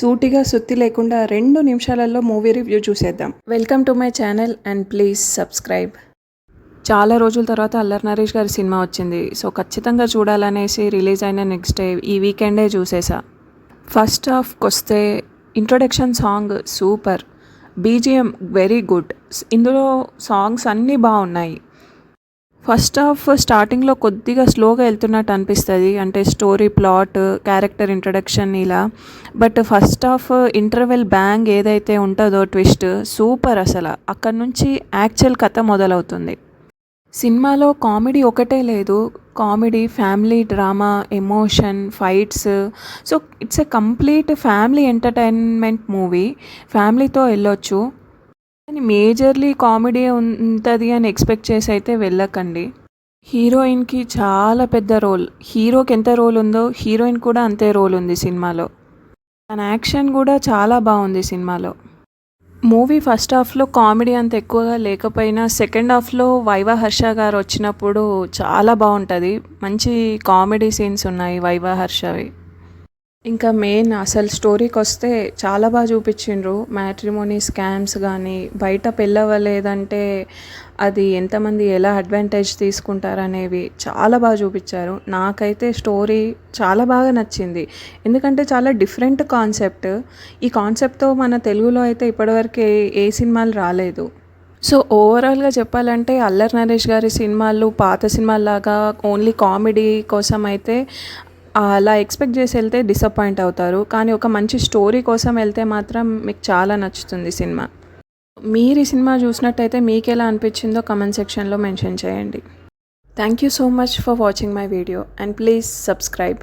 సూటిగా సుత్తి లేకుండా రెండు నిమిషాలలో మూవీ రివ్యూ చూసేద్దాం. Welcome to my channel and please subscribe. చాలా రోజుల తర్వాత అల్లర్ నరేష్ గారి సినిమా వచ్చింది. సో ఖచ్చితంగా చూడాలనేసి రిలీజ్ అయిన నెక్స్ట్ డే ఈ వీకెండే చూసేసా. ఫస్ట్ హాఫ్కి వస్తే introduction song super. BGM very good. ఇందులో సాంగ్స్ అన్నీ బాగున్నాయి. ఫస్ట్ హాఫ్ స్టార్టింగ్లో కొద్దిగా స్లోగా వెళ్తున్నట్టు అనిపిస్తుంది. అంటే స్టోరీ ప్లాట్ క్యారెక్టర్ ఇంట్రడక్షన్ ఇలా. But first half interval bang ఏదైతే ఉంటుందో ట్విస్ట్ సూపర్ అసలు. అక్కడ నుంచి యాక్చువల్ కథ మొదలవుతుంది. సినిమాలో కామెడీ ఒకటే లేదు. Comedy family drama emotion fights. So it's a complete family entertainment movie. ఫ్యామిలీతో వెళ్ళొచ్చు. కానీ మేజర్లీ కామెడీ ఉంటుంది అని ఎక్స్పెక్ట్ చేసి అయితే వెళ్ళకండి. హీరోయిన్కి చాలా పెద్ద రోల్. హీరోకి ఎంత రోల్ ఉందో హీరోయిన్ కూడా అంతే రోల్ ఉంది సినిమాలో. తన యాక్షన్ కూడా చాలా బాగుంది సినిమాలో. మూవీ ఫస్ట్ హాఫ్లో కామెడీ అంత ఎక్కువగా లేకపోయినా సెకండ్ హాఫ్లో వైవా హర్ష గారు వచ్చినప్పుడు చాలా బాగుంటుంది. మంచి కామెడీ సీన్స్ ఉన్నాయి వైవా హర్షవి. ఇంకా మెయిన్ అసలు స్టోరీకి వస్తే చాలా బాగా చూపించిండ్రు. మ్యాట్రిమోనీ స్కామ్స్ కానీ బయట పెళ్ళవలేదంటే అది ఎంతమంది ఎలా అడ్వాంటేజ్ తీసుకుంటారనేవి చాలా బాగా చూపించారు. నాకైతే స్టోరీ చాలా బాగా నచ్చింది. ఎందుకంటే చాలా డిఫరెంట్ కాన్సెప్ట్ ఈ కాన్సెప్ట్తో మన తెలుగులో అయితే ఇప్పటివరకు ఏ ఏ సినిమాలు రాలేదు. సో ఓవరాల్గా చెప్పాలంటే అల్లరి నరేష్ గారి సినిమాలు పాత సినిమాల్లాగా ఓన్లీ కామెడీ కోసం అయితే అలా ఎక్స్పెక్ట్ చేసి వెళ్తే డిసప్పాయింట్ అవుతారు. కానీ ఒక మంచి స్టోరీ కోసం వెళ్తే మాత్రం మీకు చాలా నచ్చుతుంది సినిమా. మీరు ఈ సినిమా చూసినట్టయితే మీకు ఎలా అనిపించిందో కమెంట్ సెక్షన్లో మెన్షన్ చేయండి. Thank you so much for watching my video and please subscribe.